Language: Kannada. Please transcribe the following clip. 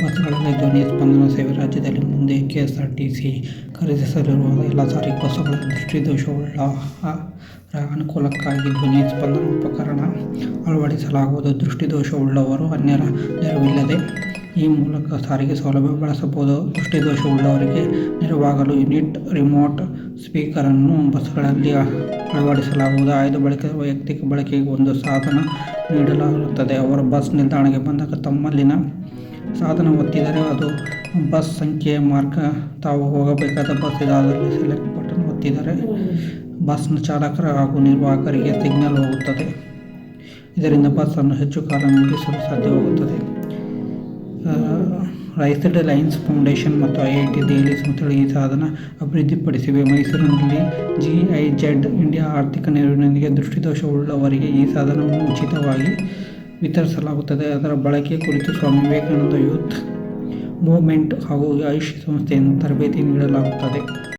ಬಸ್ಗಳಲ್ಲಿ ಧ್ವನಿ ಸ್ಪಂದನ ಸೇವೆ ರಾಜ್ಯದಲ್ಲಿ ಮುಂದೆ ಕೆಎಸ್ಆರ್ಟಿಸಿ ಖರೀದಿಸಲಿರುವ ಎಲ್ಲ ಸಾರಿಗೆ ಬಸ್ಸುಗಳ ದೃಷ್ಟಿದೋಷವುಳ್ಳ ಅನುಕೂಲಕ್ಕಾಗಿ ಧ್ವನಿ ಸ್ಪಂದನ ಉಪಕರಣ ಅಳವಡಿಸಲಾಗುವುದು. ದೃಷ್ಟಿದೋಷವುಳ್ಳವರು ಅನ್ಯರ ನೆರವಿಲ್ಲದೆ ಈ ಮೂಲಕ ಸಾರಿಗೆ ಸೌಲಭ್ಯ ಬಳಸಬಹುದು. ದೃಷ್ಟಿದೋಷವುಳ್ಳವರಿಗೆ ನೆರವಾಗಲು ಯೂನಿಟ್ ರಿಮೋಟ್ ಸ್ಪೀಕರನ್ನು ಬಸ್ಗಳಲ್ಲಿ ಅಳವಡಿಸಲಾಗುವುದು. ಆಯ್ದ ಬಳಕೆ ವೈಯಕ್ತಿಕ ಬಳಕೆಗೆ ಒಂದು ಸಾಧನ ನೀಡಲಾಗುತ್ತದೆ ಅವರು ಬಸ್ ನಿಲ್ದಾಣಕ್ಕೆ ಬಂದಾಗ ತಮ್ಮಲ್ಲಿನ ಸಾಧನ ಒತ್ತಿದರೆ ಅದು ಬಸ್ ಸಂಖ್ಯೆ, ಮಾರ್ಗ, ತಾವು ಹೋಗಬೇಕಾದ ಬಸ್ ಇದಾದಲ್ಲಿ ಸೆಲೆಕ್ಟ್ ಬಟನ್ ಒತ್ತಿದರೆ ಬಸ್ನ ಚಾಲಕರ ಹಾಗೂ ನಿರ್ವಾಹಕರಿಗೆ ಸಿಗ್ನಲ್ ಹೋಗುತ್ತದೆ. ಇದರಿಂದ ಬಸ್ಸನ್ನು ಹೆಚ್ಚು ಕಾಲ ನಿಲ್ಲಿಸಲು ಸಾಧ್ಯವಾಗುತ್ತದೆ. ರೈಸ್ಡ್ ಲೈನ್ಸ್ ಫೌಂಡೇಶನ್ ಮತ್ತು ಐ ಐ ಟಿ ದೆಹಲಿ ಸಂಸ್ಥೆಗಳು ಈ ಸಾಧನ ಅಭಿವೃದ್ಧಿಪಡಿಸಿವೆ. ಮೈಸೂರಿನಲ್ಲಿ ಜಿ ಐ ಜೆಡ್ ಇಂಡಿಯಾ ಆರ್ಥಿಕ ನೆರವಿನೊಂದಿಗೆ ದೃಷ್ಟಿದೋಷವುಳ್ಳವರಿಗೆ ಈ ಸಾಧನವನ್ನು ಉಚಿತವಾಗಿ ವಿತರಿಸಲಾಗುತ್ತದೆ. ಅದರ ಬಳಕೆ ಕುರಿತು ಸ್ವಾಮಿ ವಿವೇಕಾನಂದ ಯೂತ್ ಮೂವ್ಮೆಂಟ್ ಹಾಗೂ ಆಯುಷ್ ಸಂಸ್ಥೆಯನ್ನು ತರಬೇತಿ ನೀಡಲಾಗುತ್ತದೆ.